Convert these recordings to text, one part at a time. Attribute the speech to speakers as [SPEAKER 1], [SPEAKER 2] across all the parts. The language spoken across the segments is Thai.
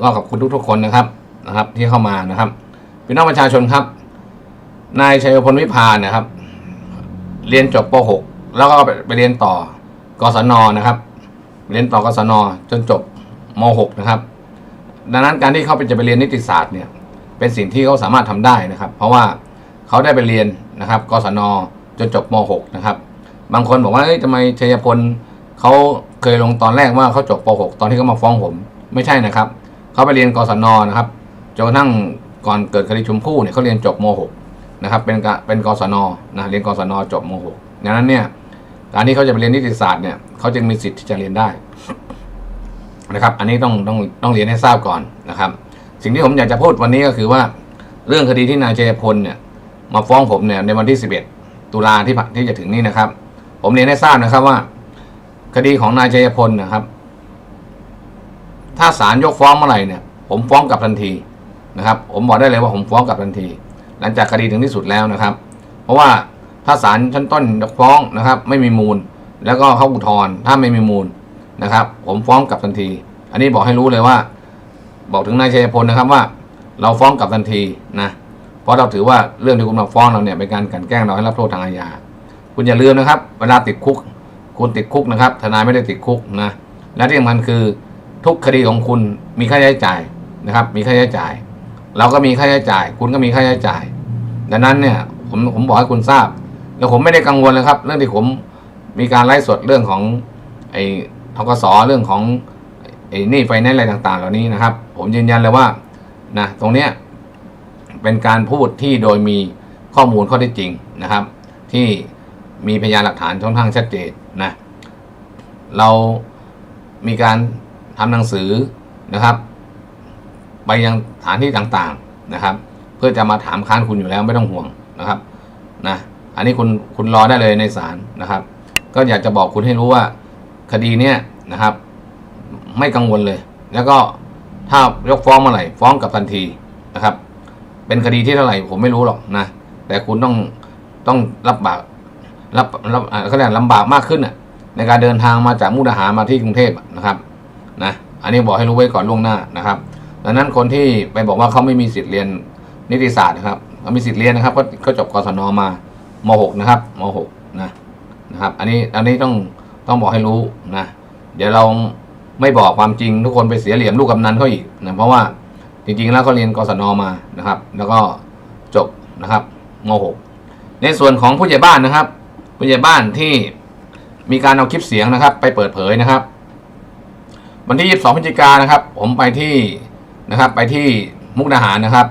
[SPEAKER 1] ก็ขอบคุณทุกๆคนนะครับนะครับ ที่เข้ามานะครับพี่น้องประชาชนครับ นายชัยพลวิพานะครับ เรียนจบป .6 แล้วก็ไปเรียนต่อกศนนะครับ เรียนต่อกศนจนจบม .6 นะครับ ดังนั้นการที่เขาไปจะไปเรียนนิติศาสตร์เนี่ยเป็นสิ่งที่เขาสามารถทำได้นะครับ เพราะว่าเขาได้ไปเรียนนะครับกศนจนจบม .6 นะครับ บางคนบอกว่าทำไมชัยพลเขาเคยลงตอนแรกว่าเขาจบป .6 ตอนที่เขามาฟ้องผม ไม่ใช่นะครับ เขาไปเรียนกศนนะครับจนกระทั่งก่อนเกิดคดีชมพู่เนี่ยเขาเรียนจบม .6 นะครับเป็นเป็นกศนนะเรียนกศนจบม .6 ดังนั้นเนี่ยการที่เขาจะไปเรียนนิติศาสตร์เนี่ยเขาจึงมีสิทธิ์ที่จะเรียนได้นะครับ อันนี้ต้องต้องต้องเรียนให้ทราบก่อนนะครับ สิ่งที่ผมอยากจะพูดวันนี้ก็คือว่า เรื่องคดีที่นายชัยพลเนี่ย มาฟ้องผมเนี่ยในวันที่ 11 ตุลาที่ผ่าที่จะถึงนี้นะครับ ผมเรียนให้ทราบนะครับว่า คดีของนายชัยพลนะครับ ถ้าศาลยกฟ้องเมื่อไหร่เนี่ย ผมฟ้องกลับทันทีนะครับ ผมบอกได้เลยว่าผมฟ้องกลับทันที หลังจากคดีถึงที่สุดแล้วนะครับ เพราะว่าถ้าศาลชั้นต้นยกฟ้องนะครับ ไม่มีมูล แล้วก็เขาอุทธรณ์ถ้าไม่มีมูลนะครับ ผมฟ้องกลับทันที อันนี้บอกให้รู้เลยว่า บอกถึงนายชัยพลนะครับว่า เราฟ้องกลับทันทีนะเพราะเราถือว่าเรื่องที่คุณมาฟ้องเราเนี่ยเป็นการกันแกล้งเราให้รับโทษทางอาญาคุณอย่าลืมนะครับเวลาติดคุกคุณติดคุกนะครับ ทนายไม่ได้ติดคุกนะและที่สำคัญคือ ทุกคดีของคุณมีค่าใช้จ่ายนะครับ มีค่าใช้จ่าย เราก็มีค่าใช้จ่าย คุณก็มีค่าใช้จ่าย ดังนั้นเนี่ยผมผมบอกให้คุณทราบ แล้วผมไม่ได้กังวลเลยครับ เรื่องที่ผมมีการไลฟ์สดเรื่องของไอ้ทกสเรื่องของไอ้นี่ไฟแนนซ์อะไรต่าง ๆ เหล่านี้นะครับ ผมยืนยันเลยว่านะตรงเนี้ยเป็นการพูดที่โดยมีข้อมูลข้อเท็จจริงนะครับ ที่มีพยานหลักฐานค่อนข้างชัดเจนนะเรามีการ ทำหนังสือนะครับ ไปยังสถานที่ต่างๆนะครับ เพื่อจะมาถามค้านคุณอยู่แล้วไม่ต้องห่วงนะครับนะอันนี้คุณคุณรอได้เลยในศาลนะครับ ก็อยากจะบอกคุณให้รู้ว่าคดีเนี้ยนะครับ ไม่กังวลเลย แล้วก็ถ้ายกฟ้องเมื่อไหร่ฟ้องกับทันทีนะครับ เป็นคดีที่เท่าไหร่ผมไม่รู้หรอกนะแต่คุณต้องต้องรับบากรับรับเขาเรียกลำบากมากขึ้นน่ะในการเดินทางมาจากมุกดาหารมาที่กรุงเทพนะครับ นะอันนี้บอกให้รู้ไว้ก่อนล่วงหน้านะครับดังนั้นคนที่ไปบอกว่าเขาไม่มีสิทธิ์เรียนนิติศาสตร์นะครับเขามีสิทธิ์เรียนนะครับก็ก็จบกศนมามหกนะครับมหกนะนะครับ อันนี้อันนี้ต้องต้องบอกให้รู้นะเดี๋ยวเราไม่บอกความจริงทุกคนไปเสียเหลี่ยมลูกกำนันเขาอีกนะเพราะว่าจริงๆแล้วเขาเรียนกศนมานะครับ แล้วก็จบนะครับมหกในส่วนของผู้ใหญ่บ้านนะครับ ผู้ใหญ่บ้านที่มีการเอาคลิปเสียงนะครับ ไปเปิดเผยนะครับ วันที่ 22พฤศจิกายนนะครับ ผมไปที่นะครับไปที่มุกดาหารนะครับ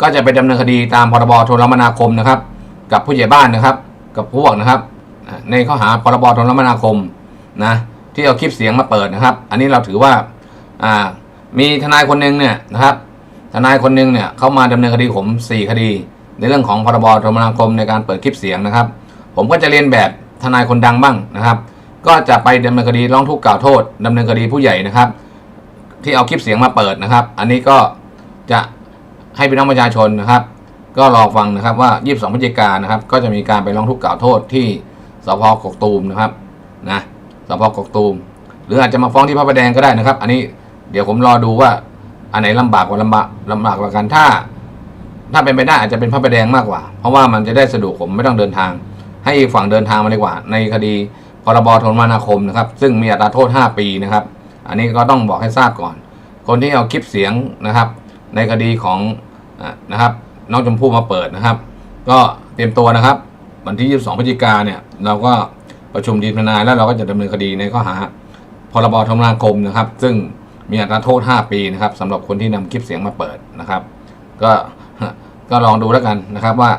[SPEAKER 1] ก็จะไปดำเนินคดีตามพรบโทรคมนาคมนะครับ กับผู้ใหญ่บ้านนะครับ กับพวกนะครับ ในข้อหาพรบโทรคมนาคมนะที่เอาคลิปเสียงมาเปิดนะครับ อันนี้เราถือว่าอ่ามีทนายคนหนึ่งเนี่ยนะครับ ทนายคนหนึ่งเนี่ยเขามาดำเนินคดีผม 4 คดี ในเรื่องของพรบโทรคมนาคมในการเปิดคลิปเสียงนะครับ ผมก็จะเรียนแบบทนายคนดังบ้างนะครับ ก็จะไปดำเนินคดีร้องทุกข์กล่าวโทษดำเนินคดีผู้ใหญ่นะครับ ที่เอาคลิปเสียงมาเปิดนะครับ อันนี้ก็จะให้พี่น้องประชาชนนะครับ ก็รอฟังนะครับว่า 22พฤศจิกายนนะครับ ก็จะมีการไปร้องทุกข์กล่าวโทษที่สพกกตูมนะครับนะสพกกตูม หรืออาจจะมาฟ้องที่พระประแดงก็ได้นะครับ อันนี้เดี๋ยวผมรอดูว่าอันไหนลำบากกว่าลำบากลำบากกว่ากันถ้า ถ้าเป็นไปได้อาจจะเป็นพระประแดงมากกว่า เพราะว่ามันจะได้สะดวกผมไม่ต้องเดินทาง ให้อีกฝั่งเดินทางมาดีกว่า ในคดี พรบโทรคมนาคมนะครับ ซึ่งมีอัตราโทษ 5 ปีนะครับ อันนี้ก็ต้องบอกให้ทราบก่อน คนที่เอาคลิปเสียงนะครับ ในคดีของนะครับน้องชมพู่มาเปิดนะครับ ก็เตรียมตัวนะครับ วันที่ 22พฤศจิกาเนี่ยเราก็ประชุมทีมทนายแล้วเราก็จะดำเนินคดีในข้อหาพรบโทรคมนาคมนะครับ ซึ่งมีอัตราโทษ 5 ปีนะครับสำหรับคนที่นำคลิปเสียงมาเปิดนะครับ ก็ก็ลองดูแล้วกันนะครับว่า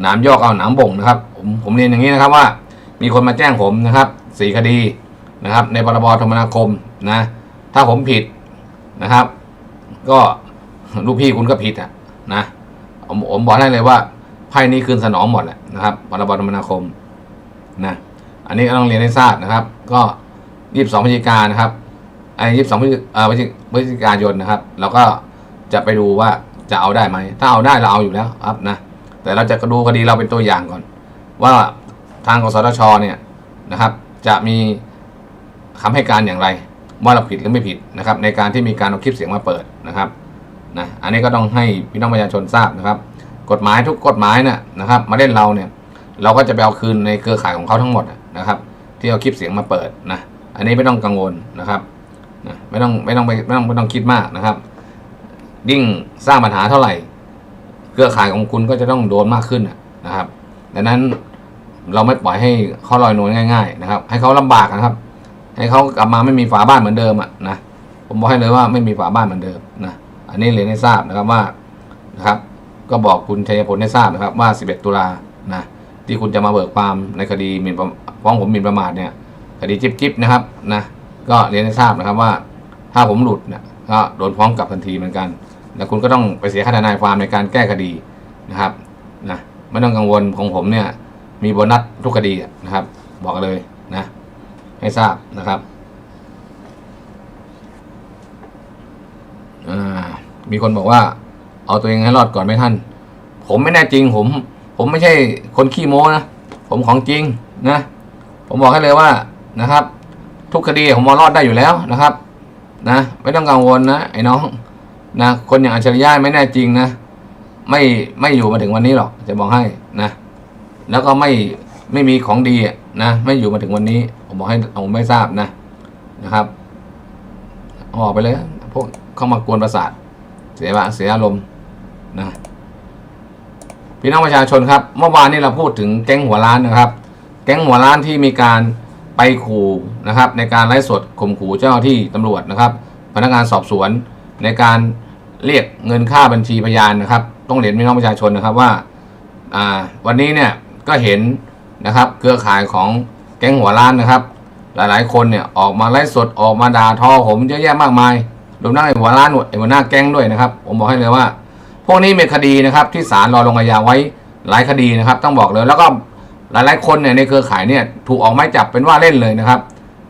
[SPEAKER 1] หนามยอกเอาหนามบ่งนะครับ ผมผมเรียนอย่างนี้นะครับว่า มีคนมาแจ้งผมนะครับสี่คดีนะครับ ในพรบธรรมนาคมนะ ถ้าผมผิดนะครับ ก็ลูกพี่คุณก็ผิดอะนะผมผมบอกให้เลยว่าไพ่นี้คืนสนองหมดแหละนะครับพรบธรรมนาคมนะอันนี้ก็ต้องเรียนให้ทราบนะครับ ก็ยี่สิบสองพฤศจิกายนนะครับไอ้ยี่สิบสองพฤศจิเอ่อพฤศจิพฤศจิกายนนะครับเราก็จะไปดูว่าจะเอาได้ไหม ถ้าเอาได้เราเอาอยู่แล้วครับนะ แต่เราจะดูคดีเราเป็นตัวอย่างก่อน ว่า ทางกสทชเนี่ยนะครับ จะมีคำให้การอย่างไร ว่าเราผิดหรือไม่ผิดนะครับ ในการที่มีการเอาคลิปเสียงมาเปิดนะครับนะอันนี้ก็ต้องให้พี่น้องประชาชนทราบนะครับ กฎหมายทุกกฎหมายเนี่ยนะครับ มาเล่นเราเนี่ยเราก็จะไปเอาคืนในเครือข่ายของเขาทั้งหมดนะครับ ที่เอาคลิปเสียงมาเปิดนะอันนี้ไม่ต้องกังวลนะครับนะไม่ต้องไม่ต้องไปไม่ต้องไม่ต้องคิดมากนะครับ ยิ่งสร้างปัญหาเท่าไหร่ เครือข่ายของคุณก็จะต้องโดนมากขึ้นนะครับดังนั้น เราไม่ปล่อยให้เขาลอยนวลง่ายๆนะครับ ให้เขาลำบากนะครับ ให้เขากลับมาไม่มีฝาบ้านเหมือนเดิมอะนะผมบอกให้เลยว่าไม่มีฝาบ้านเหมือนเดิมนะอันนี้เรียนให้ทราบนะครับว่านะครับ ก็บอกคุณชัยพลให้ทราบนะครับว่า 11 ตุลานะที่คุณจะมาเบิกความในคดีหมิ่นประฟ้องผมหมิ่นประมาทเนี่ย คดีจิ๊บจิบนะครับนะก็เรียนให้ทราบนะครับว่า ถ้าผมหลุดเนี่ยก็โดนฟ้องกลับทันทีเหมือนกัน แล้วคุณก็ต้องไปเสียค่าทนายความในการแก้คดีนะครับนะไม่ต้องกังวลของผมเนี่ย มีโบนัสทุกคดีนะครับ บอกเลยนะ ให้ทราบนะครับมีคนบอกว่า เอาตัวเองให้รอดก่อนไหมท่าน ผมไม่แน่จริงผม ผมไม่ใช่คนขี้โม้นะ ผมของจริงนะ ผมบอกให้เลยว่านะครับ ทุกคดีผมมารอดได้อยู่แล้วนะครับ นะ ไม่ต้องกังวลนะไอ้น้องนะคนอย่างอัจฉริยะไม่แน่จริงนะ ไม่ไม่อยู่มาถึงวันนี้หรอกจะบอกให้นะ แล้วก็ไม่ไม่มีของดีนะไม่อยู่มาถึงวันนี้ ผมบอกให้ผมไม่ทราบนะนะครับเอาออกไปเลยพวกเข้ามากวนประสาท เสียบะเสียอารมณ์นะพี่น้องประชาชนครับ เมื่อวานนี้เราพูดถึงแก๊งหัวร้านนะครับ แก๊งหัวร้านที่มีการไปขู่นะครับ ในการไล่สดข่มขู่เจ้าที่ตำรวจนะครับ พนักงานสอบสวนในการเรียกเงินค่าบัญชีพยานนะครับ ต้องเรียนพี่น้องประชาชนนะครับว่า วันนี้เนี่ย ก็เห็นนะครับเครือข่ายของแก๊งหัวล้านนะครับ หลายๆ คนเนี่ยออกมาไล่สดออกมาด่าทอผมเยอะแยะมากมายรวมทั้งไอ้หัวล้านไอ้หัวหน้าแก๊งด้วยนะครับ ผมบอกให้เลยว่า พวกนี้มีคดีนะครับที่ศาลรอลงอาญาไว้หลายคดีนะครับต้องบอกเลยแล้วก็หลายๆคนเนี่ยในเครือข่ายเนี่ยถูกออกหมายจับเป็นว่าเล่นเลยนะครับ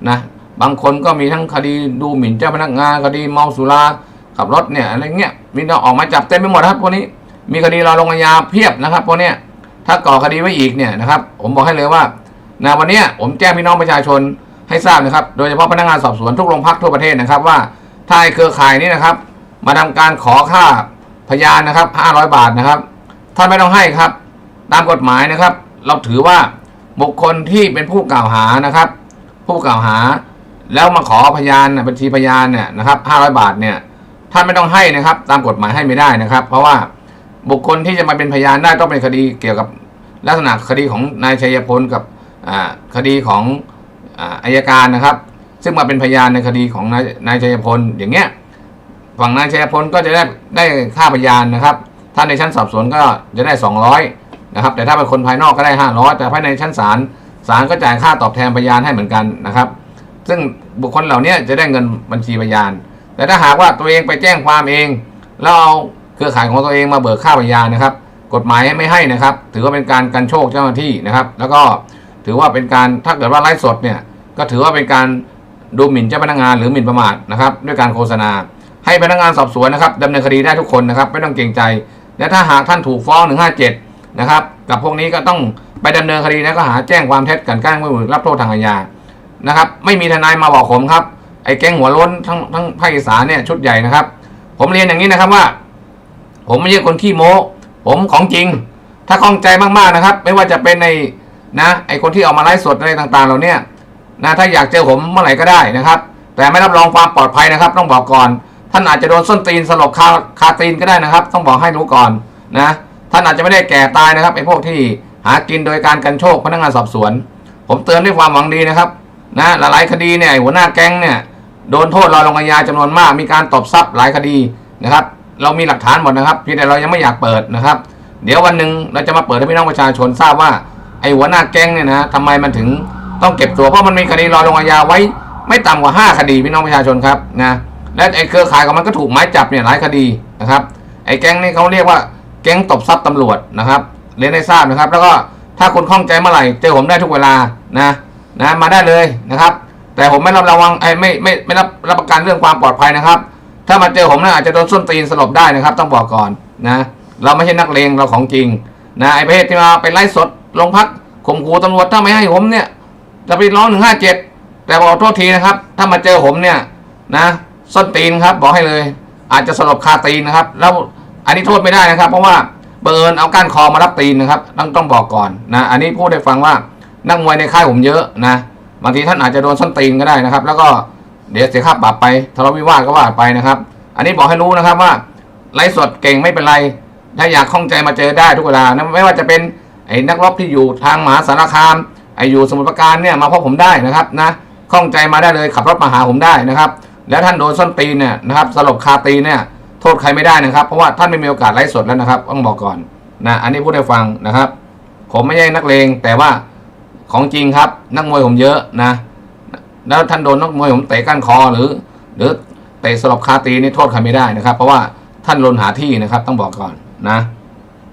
[SPEAKER 1] นะบางคนก็มีทั้งคดีดูหมิ่นเจ้าพนักงานคดีเมาสุราขับรถเนี่ยอะไรเงี้ยมีแต่ออกมาจับเต็มไปหมดครับพวกนี้มีคดีรอลงอาญาเพียบนะครับพวกเนี้ย ถ้าก่อคดีไว้อีกเนี่ยนะครับ ผมบอกให้เลยว่านะวันนี้ผมแจ้งพี่น้องประชาชนให้ทราบนะครับ โดยเฉพาะพนักงานสอบสวนทุกโรงพักทั่วประเทศนะครับ ว่าถ้าไอ้เครือข่ายนี้นะครับ มาทำการขอค่าพยานนะครับ 500 บาทนะครับท่านไม่ต้องให้ครับ ตามกฎหมายนะครับ เราถือว่าบุคคลที่เป็นผู้กล่าวหานะครับ ผู้กล่าวหา แล้วมาขอพยานน่ะบัญชีพยานเนี่ยนะครับ 500 บาทเนี่ยท่านไม่ต้องให้นะครับ ตามกฎหมายให้ไม่ได้นะครับ เพราะว่า บุคคลที่จะมาเป็นพยานได้ต้องเป็นคดีเกี่ยวกับลักษณะคดีของนายชัยพลกับคดีของอาอายการนะครับ ซึ่งมาเป็นพยานในคดีของนายนายชัยพลอย่างเงี้ยฝั่งนายชัยพลก็จะได้ได้ค่าพยานนะครับถ้าในชั้นสอบสวนก็จะได้ 200นะครับแต่ถ้าเป็นคนภายนอกก็ได้ 500 แต่ภายในชั้นศาลศาลก็จ่ายค่าตอบแทนพยานให้เหมือนกันนะครับ ซึ่งบุคคลเหล่านี้จะได้เงินบัญชีพยาน แต่ถ้าหากว่าตัวเองไปแจ้งความเองแล้วเอา เครือข่ายของตัวเองมาเบิกค่าพยานนะครับ กฎหมายไม่ให้นะครับ ถือว่าเป็นการกันโชคเจ้าหน้าที่นะครับ แล้วก็ถือว่าเป็นการถ้าเกิดว่าไลฟ์สดเนี่ยก็ถือว่าเป็นการดูหมิ่นเจ้าพนักงานหรือหมิ่นประมาทนะครับด้วยการโฆษณา ให้พนักงานสอบสวนนะครับดำเนินคดีได้ทุกคนนะครับ ไม่ต้องเกรงใจ และถ้าหากท่านถูกฟ้อง 157 นะครับ กับพวกนี้ก็ต้องไปดำเนินคดีนะก็หาแจ้งความเท็จกลันแกล้งไม่บุรับโทษทางอาญานะครับ ไม่มีทนายมาบอกผมครับไอ้แก๊งหัวล้นทั้งทั้งภาคอีสานเนี่ยชุดใหญ่นะครับ ผมเรียนอย่างนี้นะครับว่า ผมไม่ใช่คนขี้โม้ผมของจริง ถ้าข้องใจมากๆนะครับ ไม่ว่าจะเป็นในนะไอ้คนที่ออกมาไลฟ์สดอะไรต่างๆเหล่าเนี้ยนะถ้าอยากเจอผมเมื่อไหร่ก็ได้นะครับ แต่ไม่รับรองความปลอดภัยนะครับ ต้องบอกก่อน ท่านอาจจะโดนส้นตีนสลบคาคาตีนก็ได้นะครับ ต้องบอกให้รู้ก่อนนะท่านอาจจะไม่ได้แก่ตายนะครับไอ้พวกที่หากินโดยการกันโชคพนักงานสอบสวน ผมเตือนด้วยความหวังดีนะครับนะหลายคดีเนี่ยหัวหน้าแก๊งเนี่ยโดนโทษรอลงอาญาจำนวนมากมีการตบทรัพย์หลายคดีนะครับ เรามีหลักฐานหมดนะครับเพียงแต่เรายังไม่อยากเปิดนะครับ เดี๋ยววันหนึ่งเราจะมาเปิดให้พี่น้องประชาชนทราบว่าไอ้หัวหน้าแก๊งเนี่ยนะทำไมมันถึงต้องเก็บตัวเพราะมันมีคดีรอลงอาญาไว้ ไม่ต่ำกว่า 5 คดีพี่น้องประชาชนครับนะและไอ้เครือข่ายของมันก็ถูกหมายจับเนี่ยหลายคดีนะครับ ไอ้แก๊งนี่เขาเรียกว่าแก๊งตบทรัพย์ตำรวจนะครับเรียนให้ทราบนะครับ แล้วก็ถ้าคุณข้องใจเมื่อไหร่เจอผมได้ทุกเวลานะนะมาได้เลยนะครับ แต่ผมไม่รับระวังไอ้ไม่ไม่ไม่รับรับประกันเรื่องความปลอดภัยนะครับ ถ้ามาเจอผมนะอาจจะโดนส้นตีนสลบได้นะครับ ต้องบอกก่อนนะ เราไม่ใช่นักเลงเราของจริงนะไอ้ประเภทที่มาไปไล่สดลงพักข่มขู่ตำรวจถ้าไม่ให้ผมเนี่ยจะไปร้องหนึ่งห้าเจ็ดแต่บอกโทษทีนะครับ ถ้ามาเจอผมเนี่ยนะส้นตีนครับบอกให้เลย อาจจะสลบคาตีนนะครับ แล้วอันนี้โทษไม่ได้นะครับ เพราะว่าเบังเอิญเอาก้านคอมารับตีนนะครับต้องต้องบอกก่อนนะ อันนี้พูดให้ฟังว่านักมวยในค่ายผมเยอะนะบางทีท่านอาจจะโดนส้นตีนก็ได้นะครับ แล้วก็ เดี๋ยวเสียค่าปรับไปทะเลาะวิวาทก็ว่าไปนะครับ อันนี้บอกให้รู้นะครับว่าไลฟ์สดเก่งไม่เป็นไร ถ้าอยากข้องใจมาเจอได้ทุกเวลานะไม่ว่าจะเป็นไอ้นักรบที่อยู่ทางมหาสารคาม ไอ้อยู่สมุทรปราการเนี่ยมาพบผมได้นะครับนะข้องใจมาได้เลยขับรถมาหาผมได้นะครับ แล้วท่านโดนส้นตีนเนี่ยนะครับสลบคาตีเนี่ยโทษใครไม่ได้นะครับ เพราะว่าท่านไม่มีโอกาสไลฟ์สดแล้วนะครับต้องบอกก่อนนะอันนี้พูดให้ฟังนะครับ ผมไม่ใช่นักเลงแต่ว่าของจริงครับนักมวยผมเยอะนะ แล้วท่านโดนนักมวยผมเตะก้านคอหรือ หรือเตะสลบคาตีนี่โทษใครไม่ได้นะครับ เพราะว่าท่านลนหาที่นะครับต้องบอกก่อนนะ